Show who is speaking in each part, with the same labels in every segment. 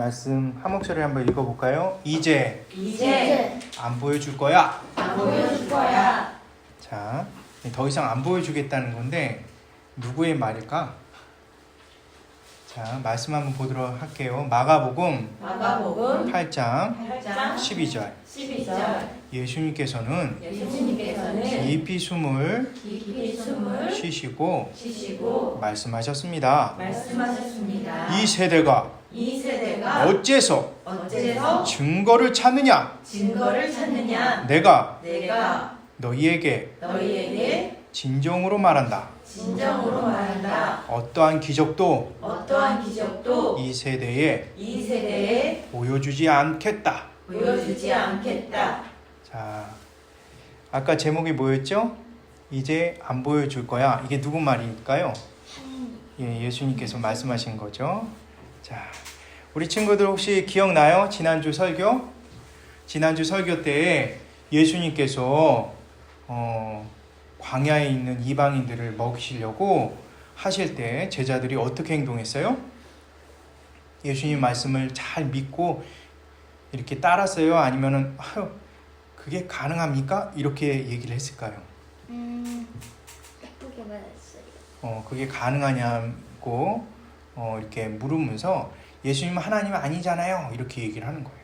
Speaker 1: 말씀 한 목소리 한번 읽어볼까요? 이제
Speaker 2: 이제
Speaker 1: 안 보여줄 거야.
Speaker 2: 안 보여줄 거야.
Speaker 1: 자, 더 이상 안 보여주겠다는 건데 누구의 말일까? 자, 말씀 한번 보도록 할게요. 마가복음
Speaker 2: 마가복음
Speaker 1: 8장
Speaker 2: 8장
Speaker 1: 12절.
Speaker 2: 12절
Speaker 1: 예수님께서는
Speaker 2: 예수님께서는
Speaker 1: 깊이 숨을
Speaker 2: 깊이 숨을
Speaker 1: 쉬시고
Speaker 2: 쉬시고
Speaker 1: 말씀하셨습니다.
Speaker 2: 말씀하셨습니다.
Speaker 1: 이 세대가
Speaker 2: 이 세대가
Speaker 1: 어째서
Speaker 2: 어째서
Speaker 1: 증거를 찾느냐?
Speaker 2: 증거를 찾느냐?
Speaker 1: 내가
Speaker 2: 내가
Speaker 1: 너희에게
Speaker 2: 너희에게
Speaker 1: 진정으로 말한다.
Speaker 2: 진정으로 말한다.
Speaker 1: 어떠한 기적도
Speaker 2: 어떠한 기적도
Speaker 1: 이 세대에
Speaker 2: 이 세대에
Speaker 1: 보여주지 않겠다.
Speaker 2: 보여주지 않겠다.
Speaker 1: 자, 아까 제목이 뭐였죠? 이제 안 보여줄 거야. 이게 누구 말일까요? 예, 예수님께서 말씀하신 거죠. 자, 우리 친구들 혹시 기억나요? 지난주 설교? 지난주 설교 때 예수님께서 어, 광야에 있는 이방인들을 먹이시려고 하실 때 제자들이 어떻게 행동했어요? 예수님 말씀을 잘 믿고 이렇게 따랐어요? 아니면은 아유, 그게 가능합니까? 이렇게 얘기를 했을까요?
Speaker 3: 음, 예쁘게 말했어요.
Speaker 1: 어, 그게 가능하냐고 어, 이렇게 물으면서 예수님은 하나님 아니잖아요. 이렇게 얘기를 하는 거예요.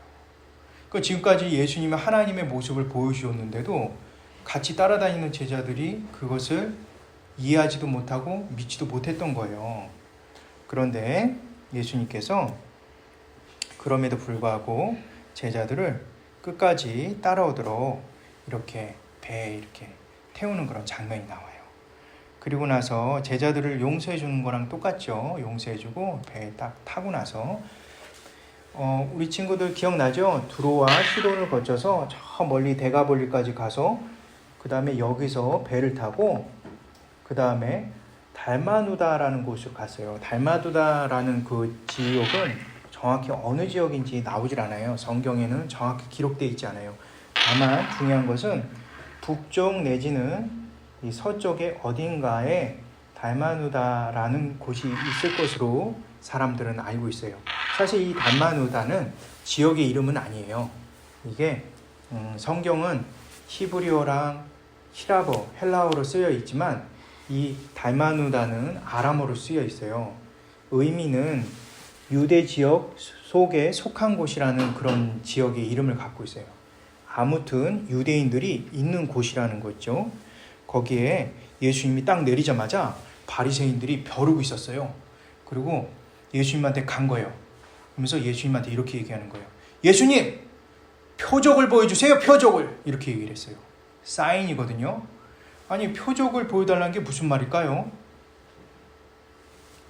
Speaker 1: 그 지금까지 예수님은 하나님의 모습을 보여주셨는데도 같이 따라다니는 제자들이 그것을 이해하지도 못하고 믿지도 못했던 거예요. 그런데 예수님께서 그럼에도 불구하고 제자들을 끝까지 따라오도록 이렇게 배에 이렇게 태우는 그런 장면이 나와요. 그리고 나서 제자들을 용서해 주는 거랑 똑같죠. 용서해 주고 배에 딱 타고 나서 어, 우리 친구들 기억나죠? 두로와 시돈을 거쳐서 저 멀리 대가볼리까지 가서 그 다음에 여기서 배를 타고 그 다음에 달마누다라는 곳을 갔어요. 달마누다라는 그 지역은 정확히 어느 지역인지 나오질 않아요. 성경에는 정확히 기록되어 있지 않아요. 다만 중요한 것은 북쪽 내지는 이 서쪽의 어딘가에 달마누다라는 곳이 있을 것으로 사람들은 알고 있어요. 사실 이 달마누다는 지역의 이름은 아니에요. 이게 음, 성경은 히브리어랑 히라버, 헬라어로 쓰여 있지만 이 달마누다는 아람어로 쓰여 있어요. 의미는 유대 지역 속에 속한 곳이라는 그런 지역의 이름을 갖고 있어요. 아무튼 유대인들이 있는 곳이라는 거죠. 거기에 예수님이 딱 내리자마자 바리새인들이 벼르고 있었어요. 그리고 예수님한테 간 거예요. 그러면서 예수님한테 이렇게 얘기하는 거예요. 예수님, 표적을 보여주세요. 표적을 이렇게 얘기를 했어요. 사인이거든요. 아니 표적을 보여달라는 게 무슨 말일까요?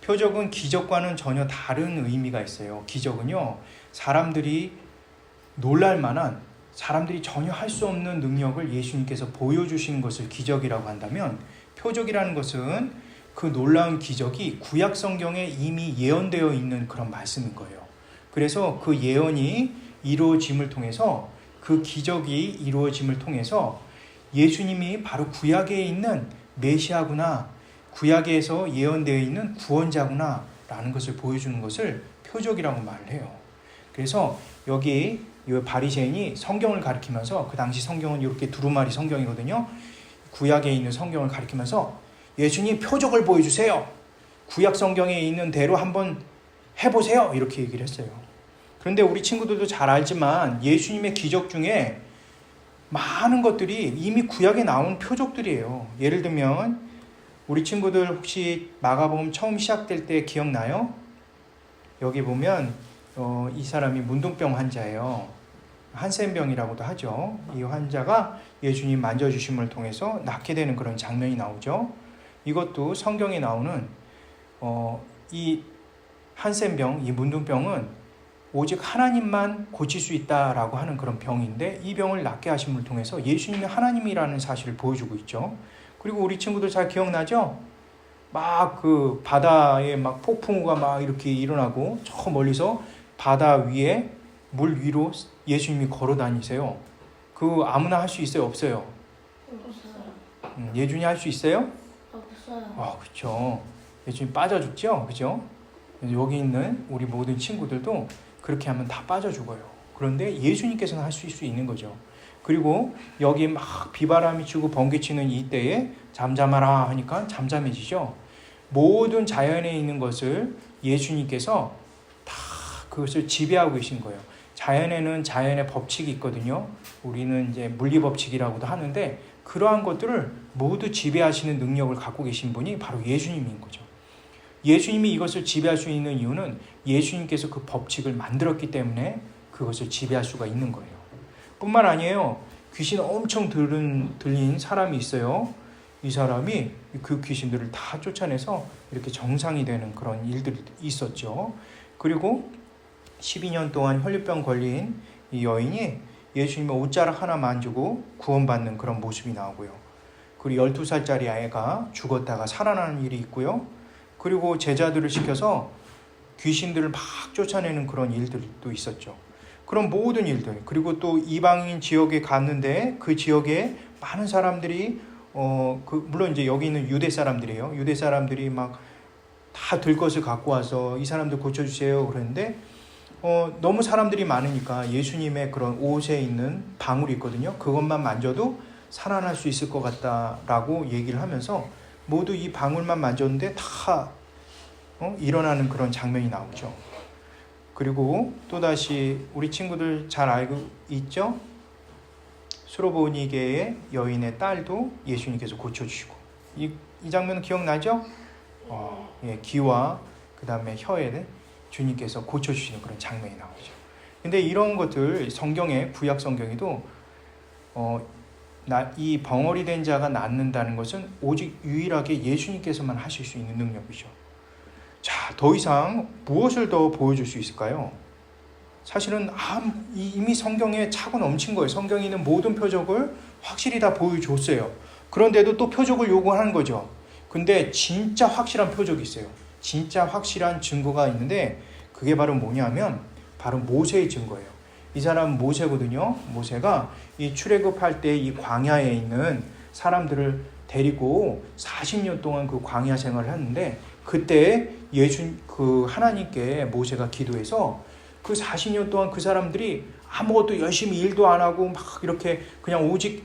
Speaker 1: 표적은 기적과는 전혀 다른 의미가 있어요. 기적은요, 사람들이 놀랄 만한 사람들이 전혀 할 수 없는 능력을 예수님께서 보여주신 것을 기적이라고 한다면 표적이라는 것은 그 놀라운 기적이 구약 성경에 이미 예언되어 있는 그런 말씀인 거예요. 그래서 그 예언이 이루어짐을 통해서 그 기적이 이루어짐을 통해서 예수님이 바로 구약에 있는 메시아구나 구약에서 예언되어 있는 구원자구나 라는 것을 보여주는 것을 표적이라고 말을 해요. 그래서 여기 이 바리새인이 성경을 가리키면서 그 당시 성경은 이렇게 두루마리 성경이거든요. 구약에 있는 성경을 가리키면서 예수님 표적을 보여주세요. 구약 성경에 있는 대로 한번 해보세요. 이렇게 얘기를 했어요. 그런데 우리 친구들도 잘 알지만 예수님의 기적 중에 많은 것들이 이미 구약에 나온 표적들이에요. 예를 들면 우리 친구들 혹시 마가복음 처음 시작될 때 기억나요? 여기 보면 어, 이 사람이 문둥병 환자예요. 한센병이라고도 하죠. 이 환자가 예수님 만져주심을 통해서 낫게 되는 그런 장면이 나오죠. 이것도 성경에 나오는 어, 이 한센병, 이 문둥병은 오직 하나님만 고칠 수 있다라고 하는 그런 병인데 이 병을 낫게 하심을 통해서 예수님이 하나님이라는 사실을 보여주고 있죠. 그리고 우리 친구들 잘 기억나죠? 막 그 바다에 막 폭풍우가 막 이렇게 일어나고 저 멀리서 바다 위에 물 위로 예수님이 걸어 다니세요. 그 아무나 할 수 있어요, 없어요?
Speaker 3: 없어요.
Speaker 1: 음, 예준이 할 수 있어요?
Speaker 3: 없어요.
Speaker 1: 아, 그렇죠. 예수님 빠져 죽죠, 그죠? 여기 있는 우리 모든 친구들도 그렇게 하면 다 빠져 죽어요. 그런데 예수님께서는 하실 수 있는 거죠. 그리고 여기 막 비바람이 치고 번개 치는 이때에 잠잠하라 하니까 잠잠해지죠. 모든 자연에 있는 것을 예수님께서 다 그것을 지배하고 계신 거예요. 자연에는 자연의 법칙이 있거든요. 우리는 이제 물리 법칙이라고도 하는데 그러한 것들을 모두 지배하시는 능력을 갖고 계신 분이 바로 예수님인 거죠. 예수님이 이것을 지배할 수 있는 이유는 예수님께서 그 법칙을 만들었기 때문에 그것을 지배할 수가 있는 거예요. 뿐만 아니에요. 귀신 엄청 들은, 들린 사람이 있어요. 이 사람이 그 귀신들을 다 쫓아내서 이렇게 정상이 되는 그런 일들이 있었죠. 그리고 12년 동안 혈류병 걸린 이 여인이 예수님의 옷자락 하나 만지고 구원받는 그런 모습이 나오고요. 그리고 12살짜리 아이가 죽었다가 살아나는 일이 있고요. 그리고 제자들을 시켜서 귀신들을 막 쫓아내는 그런 일들도 있었죠. 그런 모든 일들 그리고 또 이방인 지역에 갔는데 그 지역에 많은 사람들이 어 그 물론 이제 여기 있는 유대 사람들이에요. 유대 사람들이 막 다 들 것을 갖고 와서 이 사람들 고쳐 주세요 그랬는데 어 너무 사람들이 많으니까 예수님의 그런 옷에 있는 방울이 있거든요. 그것만 만져도 살아날 수 있을 것 같다라고 얘기를 하면서 모두 이 방울만 만졌는데 다 어? 일어나는 그런 장면이 나오죠. 그리고 또다시 우리 친구들 잘 알고 있죠? 수로보니게의 여인의 딸도 예수님께서 고쳐주시고 이, 이 장면 기억나죠? 어, 예, 기와 그 다음에 혀에는 주님께서 고쳐주시는 그런 장면이 나오죠. 근데 이런 것들 성경에 구약 성경에도 어, 나, 이 벙어리 된 자가 낫는다는 것은 오직 유일하게 예수님께서만 하실 수 있는 능력이죠. 자, 더 이상 무엇을 더 보여줄 수 있을까요? 사실은 이미 성경에 차고 넘친 거예요. 성경에 있는 모든 표적을 확실히 다 보여줬어요. 그런데도 또 표적을 요구하는 거죠. 근데 진짜 확실한 표적이 있어요. 진짜 확실한 증거가 있는데 그게 바로 뭐냐면 바로 모세의 증거예요. 이 사람은 모세거든요. 모세가 이 출애굽할 때 이 광야에 있는 사람들을 데리고 40년 동안 그 광야 생활을 했는데 그때 예수 그 하나님께 모세가 기도해서 그 40년 동안 그 사람들이 아무것도 열심히 일도 안 하고 막 이렇게 그냥 오직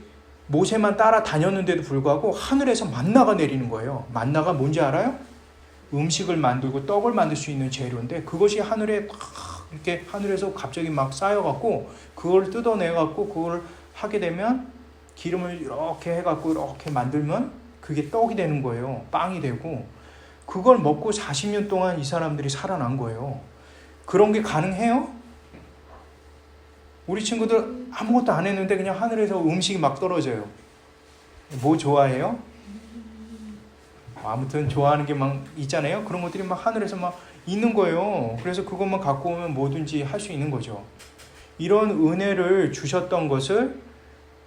Speaker 1: 모세만 따라 다녔는데도 불구하고 하늘에서 만나가 내리는 거예요. 만나가 뭔지 알아요? 음식을 만들고 떡을 만들 수 있는 재료인데 그것이 하늘에 딱 이렇게 하늘에서 갑자기 막 쌓여갖고 그걸 뜯어내갖고 그걸 하게 되면 기름을 이렇게 해갖고 이렇게 만들면 그게 떡이 되는 거예요. 빵이 되고 그걸 먹고 40년 동안 이 사람들이 살아난 거예요. 그런 게 가능해요? 우리 친구들 아무것도 안 했는데 그냥 하늘에서 음식이 막 떨어져요. 뭐 좋아해요? 아무튼 좋아하는 게 막 있잖아요. 그런 것들이 막 하늘에서 막 있는 거예요. 그래서 그것만 갖고 오면 뭐든지 할 수 있는 거죠. 이런 은혜를 주셨던 것을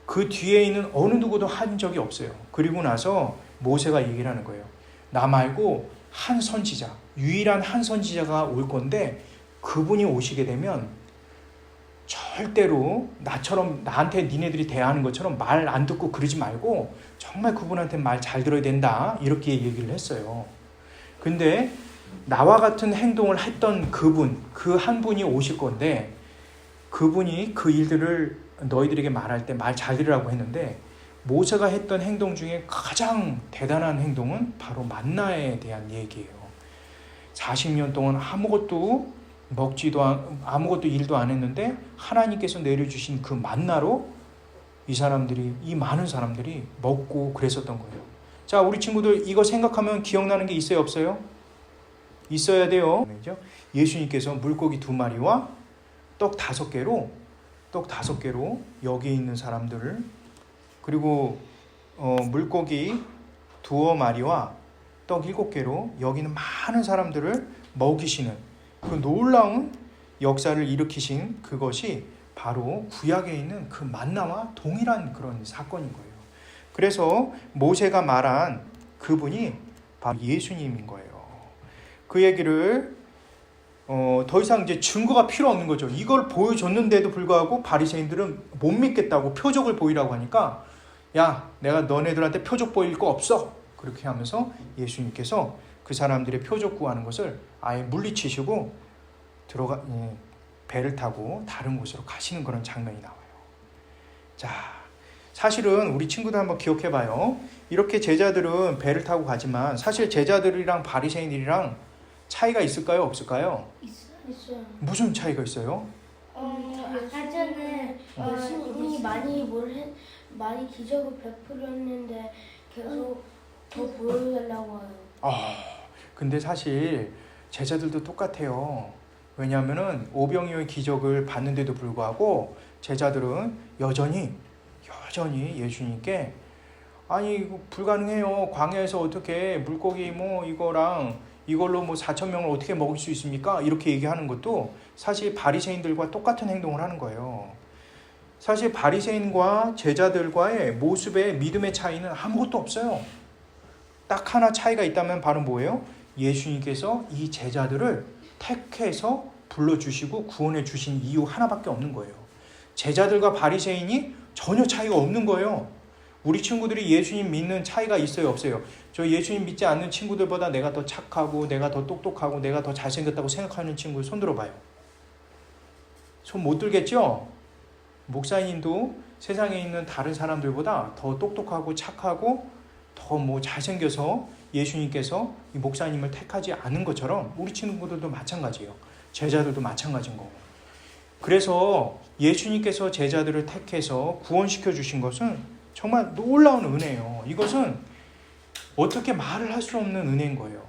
Speaker 1: 그 뒤에 있는 어느 누구도 한 적이 없어요. 그리고 나서 모세가 얘기를 하는 거예요. 나 말고 한 선지자, 유일한 한 선지자가 올 건데 그분이 오시게 되면 절대로 나처럼 나한테 니네들이 대하는 것처럼 말 안 듣고 그러지 말고 정말 그분한테 말 잘 들어야 된다 이렇게 얘기를 했어요. 근데 나와 같은 행동을 했던 그분 그 한 분이 오실 건데 그분이 그 일들을 너희들에게 말할 때 말 잘 들으라고 했는데 모세가 했던 행동 중에 가장 대단한 행동은 바로 만나에 대한 얘기예요. 40년 동안 아무것도 먹지도 않, 아무것도 일도 안 했는데 하나님께서 내려주신 그 만나로 이 사람들이 이 많은 사람들이 먹고 그랬었던 거예요. 자, 우리 친구들 이거 생각하면 기억나는 게 있어요, 없어요? 있어야 돼요. 예수님께서 물고기 두 마리와 떡 다섯 개로 떡 다섯 개로 여기 있는 사람들을 그리고 어, 물고기 두어 마리와 떡 일곱 개로 여기는 많은 사람들을 먹이시는 그 놀라운 역사를 일으키신 그것이 바로 구약에 있는 그 만나와 동일한 그런 사건인 거예요. 그래서 모세가 말한 그분이 바로 예수님인 거예요. 그 얘기를 어, 더 이상 이제 증거가 필요 없는 거죠. 이걸 보여줬는데도 불구하고 바리새인들은 못 믿겠다고 표적을 보이라고 하니까 야, 내가 너네들한테 표적 보일 거 없어. 그렇게 하면서 예수님께서 그 사람들의 표적 구하는 것을 아예 물리치시고 들어가 예, 배를 타고 다른 곳으로 가시는 그런 장면이 나와요. 자, 사실은 우리 친구들 한번 기억해 봐요. 이렇게 제자들은 배를 타고 가지만 사실 제자들이랑 바리새인들이랑 차이가 있을까요? 없을까요?
Speaker 3: 있어요.
Speaker 1: 무슨 차이가 있어요?
Speaker 3: 어, 아까 전에 예수님이 많이 뭘 해, 많이 기적을 베풀었는데 계속 더 보여달라고 해요.
Speaker 1: 아, 근데 사실 제자들도 똑같아요. 왜냐하면은 오병이어의 기적을 봤는데도 불구하고 제자들은 여전히 여전히 예수님께 아니 불가능해요. 광야에서 어떻게 물고기 뭐 이거랑 이걸로 뭐 4천 명을 어떻게 먹을 수 있습니까? 이렇게 얘기하는 것도 사실 바리새인들과 똑같은 행동을 하는 거예요. 사실 바리새인과 제자들과의 모습의 믿음의 차이는 아무것도 없어요. 딱 하나 차이가 있다면 바로 뭐예요? 예수님께서 이 제자들을 택해서 불러주시고 구원해 주신 이유 하나밖에 없는 거예요. 제자들과 바리새인이 전혀 차이가 없는 거예요. 우리 친구들이 예수님 믿는 차이가 있어요, 없어요? 저 예수님 믿지 않는 친구들보다 내가 더 착하고, 내가 더 똑똑하고, 내가 더 잘생겼다고 생각하는 친구 손 들어봐요. 손 못 들겠죠? 목사님도 세상에 있는 다른 사람들보다 더 똑똑하고 착하고 더 뭐 잘생겨서 예수님께서 이 목사님을 택하지 않은 것처럼 우리 친구들도 마찬가지예요. 제자들도 마찬가지인 거고. 그래서 예수님께서 제자들을 택해서 구원시켜 주신 것은 정말 놀라운 은혜예요. 이것은 어떻게 말을 할 수 없는 은혜인 거예요.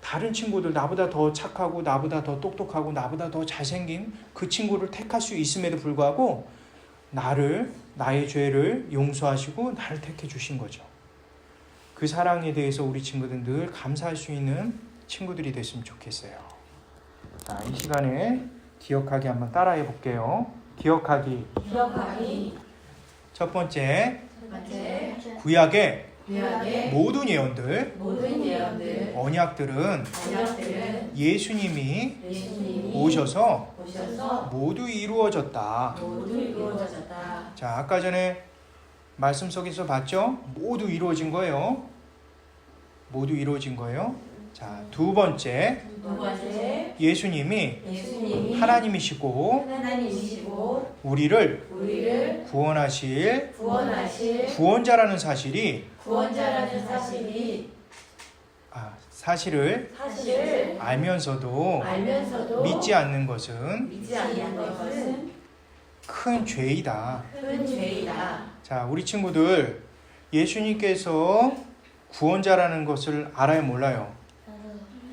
Speaker 1: 다른 친구들 나보다 더 착하고 나보다 더 똑똑하고 나보다 더 잘생긴 그 친구를 택할 수 있음에도 불구하고 나를 나의 죄를 용서하시고 나를 택해 주신 거죠. 그 사랑에 대해서 우리 친구들 늘 감사할 수 있는 친구들이 됐으면 좋겠어요. 자, 이 시간에 기억하기 한번 따라해 볼게요. 기억하기.
Speaker 2: 기억하기
Speaker 1: 첫 번째,
Speaker 2: 번째
Speaker 1: 구약의
Speaker 2: 구약의
Speaker 1: 모든 예언들,
Speaker 2: 모든 예언들
Speaker 1: 언약들은
Speaker 2: 언약들은
Speaker 1: 예수님이
Speaker 2: 예수님이
Speaker 1: 오셔서
Speaker 2: 오셔서
Speaker 1: 모두 이루어졌다.
Speaker 2: 모두 이루어졌다.
Speaker 1: 자, 아까 전에 말씀 속에서 봤죠? 모두 이루어진 거예요. 모두 이루어진 거예요. 자, 두 번째,
Speaker 2: 두 번째
Speaker 1: 예수님이
Speaker 2: 예수님이
Speaker 1: 하나님이시고
Speaker 2: 하나님이시고
Speaker 1: 우리를
Speaker 2: 우리를
Speaker 1: 구원하실
Speaker 2: 구원하실
Speaker 1: 구원자라는 사실이
Speaker 2: 구원자라는 사실이
Speaker 1: 아, 사실을
Speaker 2: 사실을
Speaker 1: 알면서도
Speaker 2: 알면서도
Speaker 1: 믿지 않는 것은
Speaker 2: 믿지 않는 것은
Speaker 1: 큰 죄이다.
Speaker 2: 큰 죄이다.
Speaker 1: 자, 우리 친구들 예수님께서 구원자라는 것을 알아요, 몰라요?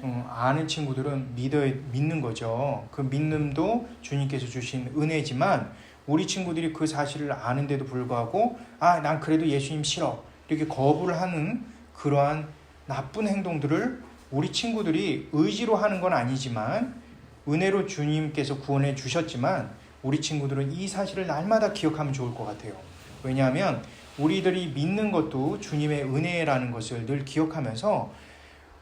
Speaker 1: 음, 아는 친구들은 믿어 믿는 거죠. 그 믿음도 주님께서 주신 은혜지만 우리 친구들이 그 사실을 아는데도 불구하고 아, 난 그래도 예수님 싫어. 이렇게 거부를 하는 그러한 나쁜 행동들을 우리 친구들이 의지로 하는 건 아니지만 은혜로 주님께서 구원해 주셨지만 우리 친구들은 이 사실을 날마다 기억하면 좋을 것 같아요. 왜냐하면 우리들이 믿는 것도 주님의 은혜라는 것을 늘 기억하면서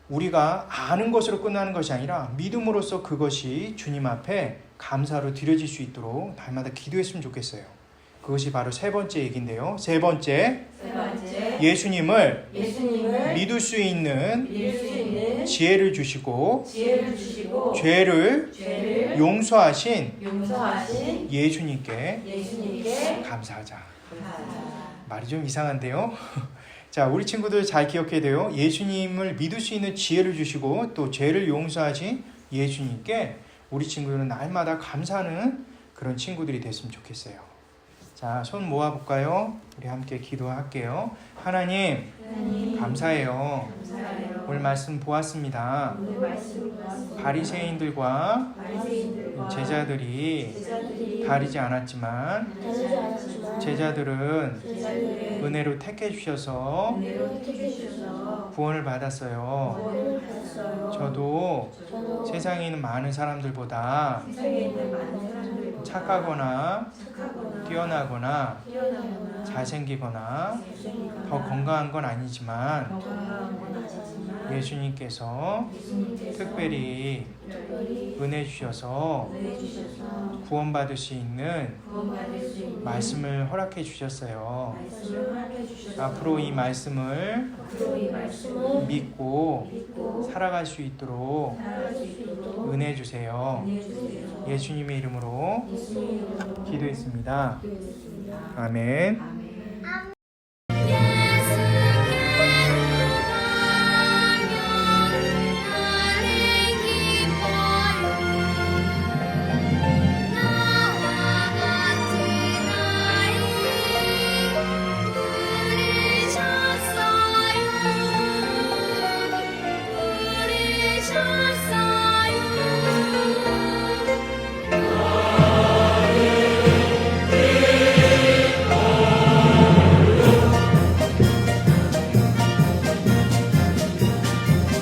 Speaker 1: 우리가 아는 것으로 끝나는 것이 아니라 믿음으로써 그것이 주님 앞에 감사로 드려질 수 있도록 날마다 기도했으면 좋겠어요. 그것이 바로 세 번째 얘기인데요. 세 번째,
Speaker 2: 세 번째
Speaker 1: 예수님을
Speaker 2: 예수님을
Speaker 1: 믿을 수 있는
Speaker 2: 믿을 수 있는
Speaker 1: 지혜를 주시고
Speaker 2: 지혜를 주시고
Speaker 1: 죄를
Speaker 2: 죄를
Speaker 1: 용서하신
Speaker 2: 용서하신
Speaker 1: 예수님께
Speaker 2: 예수님께
Speaker 1: 감사하자. 말이 좀 이상한데요. 자, 우리 친구들 잘 기억해야 돼요. 예수님을 믿을 수 있는 지혜를 주시고 또 죄를 용서하신 예수님께 우리 친구들은 날마다 감사하는 그런 친구들이 됐으면 좋겠어요. 자, 손 모아볼까요? 우리 함께 기도할게요. 하나님,
Speaker 2: 하나님
Speaker 1: 감사해요.
Speaker 2: 감사해요.
Speaker 1: 오늘 말씀 보았습니다.
Speaker 2: 오늘 말씀 보았습니다.
Speaker 1: 바리새인들과 제자들이
Speaker 2: 제자들이
Speaker 1: 다르지 않았지만
Speaker 3: 다르지 않았지만
Speaker 1: 제자들은 은혜로 택해 주셔서
Speaker 2: 은혜로 택해 주셔서
Speaker 1: 구원을 받았어요.
Speaker 2: 구원을 받았어요.
Speaker 1: 저도
Speaker 3: 저도
Speaker 1: 세상에 있는 많은 사람들보다
Speaker 2: 세상에 있는 많은 사람들보다
Speaker 1: 착하거나 뛰어나거나 잘생기거나 더 건강한 건 아니지만 예수님께서 특별히 은혜 주셔서 구원받을 수 있는 말씀을 허락해 주셨어요. 앞으로 이 말씀을 믿고 살아갈 수 있도록 은혜 주세요. 예수님의 이름으로
Speaker 2: 예수님 이름으로
Speaker 1: 기도했습니다.
Speaker 2: 아멘.